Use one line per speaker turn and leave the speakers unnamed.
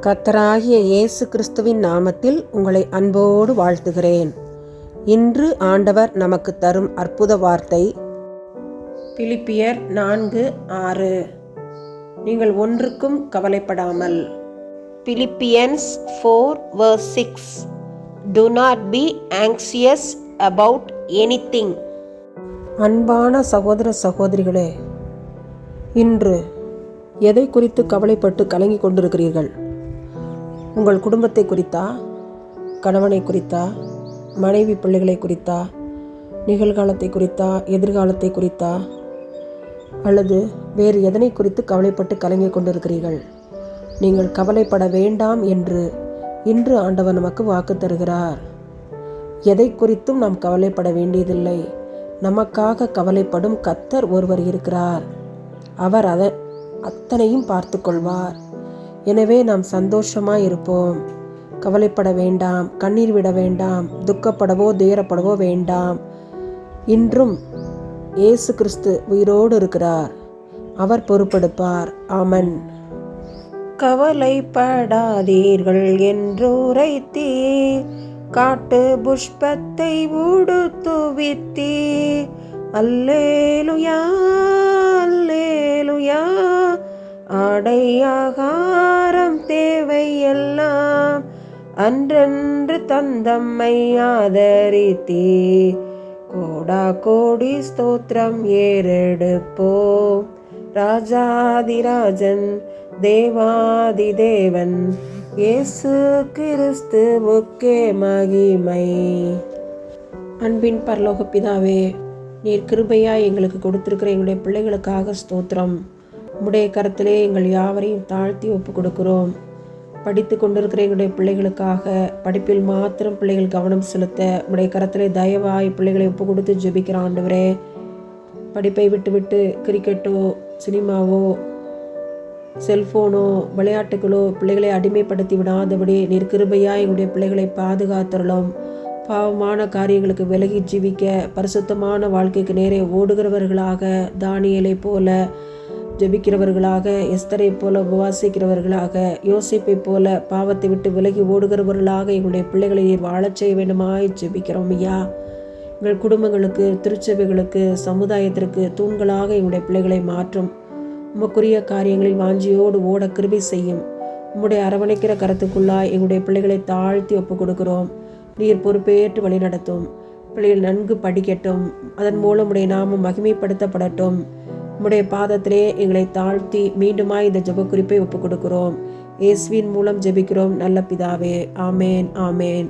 கத்தராகிய இயேசு கிறிஸ்துவின் நாமத்தில் உங்களை அன்போடு வாழ்த்துகிறேன். இன்று ஆண்டவர் நமக்கு தரும் அற்புத வார்த்தை பிலிப்பியர் நான்கு ஆறு. நீங்கள் ஒன்றுக்கும் கவலைப்படாமல். Philippians four verse six do not be anxious about anything அன்பான சகோதர சகோதரிகளே இன்று எதை குறித்து கவலைப்பட்டு கலங்கி கொண்டிருக்கிறீர்கள்? உங்கள் குடும்பத்தை குறித்தா? கணவனை குறித்தா? மனைவி பிள்ளைகளை குறித்தா? நிகழ்காலத்தை குறித்தா? எதிர்காலத்தை குறித்தா? அல்லது வேறு எதனை குறித்து கவலைப்பட்டு கலங்கி கொண்டிருக்கிறீர்கள்? நீங்கள் கவலைப்பட வேண்டாம் என்று இன்று ஆண்டவர் நமக்கு வாக்கு தருகிறார். எதை குறித்தும் நாம் கவலைப்பட வேண்டியதில்லை. நமக்காக கவலைப்படும் கத்தர் ஒருவர் இருக்கிறார். அவர் அதை அத்தனையும் பார்த்து கொள்வார் எனவே நாம் சந்தோஷமாக இருப்போம். கவலைப்பட வேண்டாம் கண்ணீர் விட வேண்டாம் துக்கப்படவோ துயரப்படவோ வேண்டாம். இன்றும் இயேசு கிறிஸ்து உயிரோடு இருக்கிறார். அவர் பொறுப்பெடுப்பார். ஆமன். கவலைப்படாதீர்கள் என்றுரைத்தீர். காட்டு புஷ்பத்தை உடுத்துவித்தீ அல்லேலுயா அல்லேலுயா. ஆடையாகாரம் தேவை எல்லாம் அன்றன்று தந்தம்மை ஆதரித்தே. கோடா கோடி ஸ்தோத்திரம் ஏறெடுப்போம். ராஜாதிராஜன் தேவாதி தேவன் இயேசு கிறிஸ்துவுக்கே மகிமை. அன்பின் பரலோக பிதாவே நீர் கிருபையா எங்களுக்கு கொடுத்திருக்கிற எங்களுடைய பிள்ளைகளுக்காக ஸ்தோத்திரம். உம்முடைய கரத்திலே எங்கள் யாவரையும் தாழ்த்தி ஒப்பு கொடுக்கிறோம் படித்து கொண்டிருக்கிற எங்களுடைய பிள்ளைகளுக்காக படிப்பில் மாத்திரம் பிள்ளைகள் கவனம் செலுத்த உடைய கரத்திலே தயவாய் பிள்ளைகளை ஒப்பு கொடுத்து ஜெபிக்கிற ஆண்டவரே. படிப்பை விட்டுவிட்டு கிரிக்கெட்டோ சினிமாவோ செல்ஃபோனோ விளையாட்டுகளோ பிள்ளைகளை அடிமைப்படுத்தி விடாதபடி நீர் கிருபையாக எங்களுடைய பிள்ளைகளை பாதுகாத்துறலும் பாவமான காரியங்களுக்கு விலகி ஜீவிக்க பரிசுத்தமான வாழ்க்கைக்கு நேரே ஓடுகிறவர்களாக தானியலை போல ஜெபிக்கிறவர்களாக எஸ்தரை போல உபவாசிக்கிறவர்களாக யோசிப்பை போல பாவத்தை விட்டு விலகி ஓடுகிறவர்களாக எங்களுடைய பிள்ளைகளை நீர் வாழச் செய்ய வேண்டுமாய் ஜெபிக்கிறோம் ஐயா. எங்கள் குடும்பங்களுக்கு திருச்சபைகளுக்கு சமுதாயத்திற்கு தூண்களாக எங்களுடைய பிள்ளைகளை மாற்றும். உமக்குரிய காரியங்களில் வாஞ்சியோடு ஓட கிருபி செய்யும். உம்முடைய அரவணைக்கிற கருத்துக்குள்ளாய் எங்களுடைய பிள்ளைகளை தாழ்த்தி ஒப்புக் கொடுக்கிறோம் நீர் பொறுப்பேற்று வழி நடத்தும் பிள்ளைகள் நன்கு படிக்கட்டும். அதன் மூலம் உடைய நாமம் மகிமைப்படுத்தப்படட்டும். உம்முடைய பாதத்திலே எங்களை தாழ்த்தி மீண்டுமாய் இந்த ஜெப குறிப்பை ஒப்புக் கொடுக்கிறோம் இயேசுவின் மூலம் ஜெபிக்கிறோம். நல்ல பிதாவே. ஆமேன் ஆமேன்.